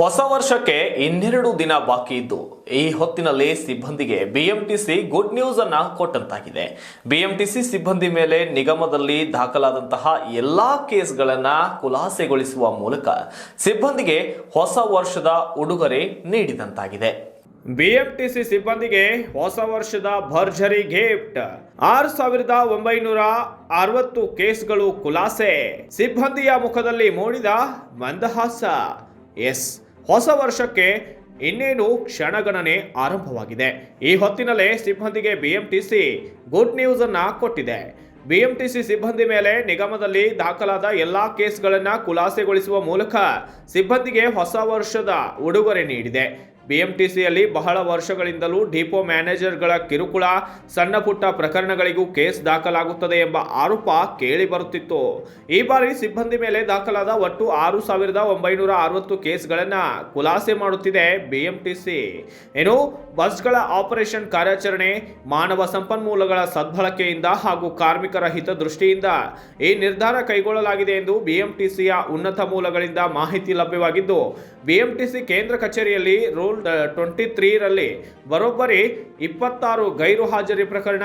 ಹೊಸ ವರ್ಷಕ್ಕೆ ಇನ್ನೆರಡು ದಿನ ಬಾಕಿ ಇದ್ದು, ಈ ಹೊತ್ತಿನಲ್ಲಿ ಸಿಬ್ಬಂದಿಗೆ ಬಿಎಂಟಿಸಿ ಗುಡ್ ನ್ಯೂಸ್ ಅನ್ನ ಕೊಟ್ಟಂತಾಗಿದೆ. ಬಿಎಂಟಿಸಿ ಸಿಬ್ಬಂದಿ ಮೇಲೆ ನಿಗಮದಲ್ಲಿ ದಾಖಲಾದಂತಹ ಎಲ್ಲಾ ಕೇಸ್ಗಳನ್ನ ಖುಲಾಸೆಗೊಳಿಸುವ ಮೂಲಕ ಸಿಬ್ಬಂದಿಗೆ ಹೊಸ ವರ್ಷದ ಉಡುಗೊರೆ ನೀಡಿದಂತಾಗಿದೆ. ಬಿಎಂಟಿಸಿ ಸಿಬ್ಬಂದಿಗೆ ಹೊಸ ವರ್ಷದ ಭರ್ಜರಿ ಗಿಫ್ಟ್. ಆರು ಸಾವಿರದ ಒಂಬೈನೂರ ಅರವತ್ತು ಕೇಸ್ಗಳು ಖುಲಾಸೆ. ಸಿಬ್ಬಂದಿಯ ಮುಖದಲ್ಲಿ ಮೂಡಿದ ಮಂದಹಾಸ. ಎಸ್. ಹೊಸ ವರ್ಷಕ್ಕೆ ಇನ್ನೇನು ಕ್ಷಣಗಣನೆ ಆರಂಭವಾಗಿದೆ. ಈ ಹೊತ್ತಿನಲ್ಲೇ ಸಿಬ್ಬಂದಿಗೆ ಬಿಎಂಟಿಸಿ ಗುಡ್ ನ್ಯೂಸ್ ಅನ್ನ ಕೊಟ್ಟಿದೆ. ಬಿಎಂಟಿಸಿ ಸಿಬ್ಬಂದಿ ಮೇಲೆ ನಿಗಮದಲ್ಲಿ ದಾಖಲಾದ ಎಲ್ಲಾ ಕೇಸ್ಗಳನ್ನು ಖುಲಾಸೆಗೊಳಿಸುವ ಮೂಲಕ ಸಿಬ್ಬಂದಿಗೆ ಹೊಸ ವರ್ಷದ ಉಡುಗೊರೆ ನೀಡಿದೆ. ಬಿಎಂಟಿಸಿಯಲ್ಲಿ ಬಹಳ ವರ್ಷಗಳಿಂದಲೂ ಡಿಪೋ ಮ್ಯಾನೇಜರ್ಗಳ ಕಿರುಕುಳ, ಸಣ್ಣ ಪುಟ್ಟ ಪ್ರಕರಣಗಳಿಗೂ ಕೇಸ್ ದಾಖಲಾಗುತ್ತದೆ ಎಂಬ ಆರೋಪ ಕೇಳಿ ಬರುತ್ತಿತ್ತು ಈ ಬಾರಿ ಸಿಬ್ಬಂದಿ ಮೇಲೆ ದಾಖಲಾದ ಒಟ್ಟು ಆರು ಸಾವಿರದ ಒಂಬೈನೂರ ಅರವತ್ತು ಕೇಸ್ಗಳನ್ನು ಖುಲಾಸೆ ಮಾಡುತ್ತಿದೆ ಬಿಎಂಟಿಸಿ. ಏನು ಬಸ್ಗಳ ಆಪರೇಷನ್ ಕಾರ್ಯಾಚರಣೆ, ಮಾನವ ಸಂಪನ್ಮೂಲಗಳ ಸದ್ಬಳಕೆಯಿಂದ ಹಾಗೂ ಕಾರ್ಮಿಕರ ಹಿತದೃಷ್ಟಿಯಿಂದ ಈ ನಿರ್ಧಾರ ಕೈಗೊಳ್ಳಲಾಗಿದೆ ಎಂದು ಬಿಎಂಟಿಸಿಯ ಉನ್ನತ ಮೂಲಗಳಿಂದ ಮಾಹಿತಿ ಲಭ್ಯವಾಗಿದ್ದು, ಬಿಎಂಟಿಸಿ ಕೇಂದ್ರ ಕಚೇರಿಯಲ್ಲಿ ರೂಲ್ ಟ್ವೆಂಟಿ ತ್ರೀರಲ್ಲಿ ಬರೋಬ್ಬರಿ ಇಪ್ಪತ್ತಾರು ಗೈರು ಹಾಜರಿ ಪ್ರಕರಣ,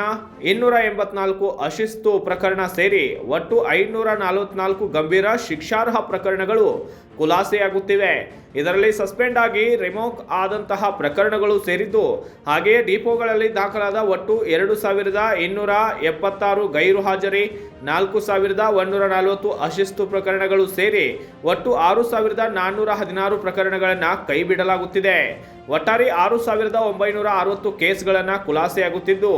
ಇನ್ನೂರ ಎಂಬತ್ನಾಲ್ಕು ಅಶಿಸ್ತು ಪ್ರಕರಣ ಸೇರಿ ಒಟ್ಟು ಐನೂರ ನಲವತ್ನಾಲ್ಕು ಗಂಭೀರ ಶಿಕ್ಷಾರ್ಹ ಪ್ರಕರಣಗಳು ಖುಲಾಸೆಯಾಗುತ್ತಿವೆ. ಇದರಲ್ಲಿ ಸಸ್ಪೆಂಡ್ ಆಗಿ ರಿಮೋಕ್ ಆದಂತಹ ಪ್ರಕರಣಗಳು ಸೇರಿದ್ದು, ಹಾಗೆಯೇ ಡಿಪೋಗಳಲ್ಲಿ ದಾಖಲಾದ ಒಟ್ಟು ಎರಡು ಸಾವಿರದ ಇನ್ನೂರ ಎಪ್ಪತ್ತಾರು ಗೈರು ಹಾಜರಿ, ನಾಲ್ಕು ಸಾವಿರದ ಒಂದೂರ ನಲವತ್ತು ಅಶಿಸ್ತು ಪ್ರಕರಣಗಳು ಸೇರಿ ಒಟ್ಟು ಆರು ಸಾವಿರದ ನಾನ್ನೂರ ಹದಿನಾರು ಪ್ರಕರಣಗಳನ್ನು ಕೈಬಿಡಲಾಗುತ್ತಿದೆ. ಒಟ್ಟಾರೆ ಆರು ಸಾವಿರದ ಒಂಬೈನೂರ ಅರವತ್ತು ಕೇಸ್ಗಳನ್ನು ಖುಲಾಸೆಯಾಗುತ್ತಿದ್ದು,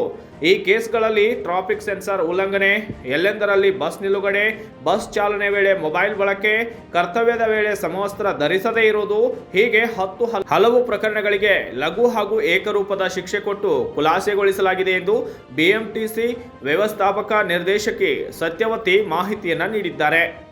ಈ ಕೇಸ್ಗಳಲ್ಲಿ ಟ್ರಾಫಿಕ್ ಸೆನ್ಸಾರ್ ಉಲ್ಲಂಘನೆ, ಎಲ್ಲೆಂದರಲ್ಲಿ ಬಸ್ ನಿಲುಗಡೆ, ಬಸ್ ಚಾಲನೆ ವೇಳೆ ಮೊಬೈಲ್ ಬಳಕೆ, ಕರ್ತವ್ಯದ ವೇಳೆ ಸಮವಸ್ತ್ರ ಧರಿಸದೇ ಇರುವುದು ಹೀಗೆ ಹತ್ತು ಹಲ- ಹಲವು ಪ್ರಕರಣಗಳಿಗೆ ಲಘು ಹಾಗೂ ಏಕರೂಪದ ಶಿಕ್ಷೆ ಕೊಟ್ಟು ಖುಲಾಸೆಗೊಳಿಸಲಾಗಿದೆ ಎಂದು ಬಿಎಂಟಿಸಿ ವ್ಯವಸ್ಥಾಪಕ ನಿರ್ದೇಶಕಿ ಸತ್ಯವತಿ ಮಾಹಿತಿಯನ್ನು ನೀಡಿದ್ದಾರೆ.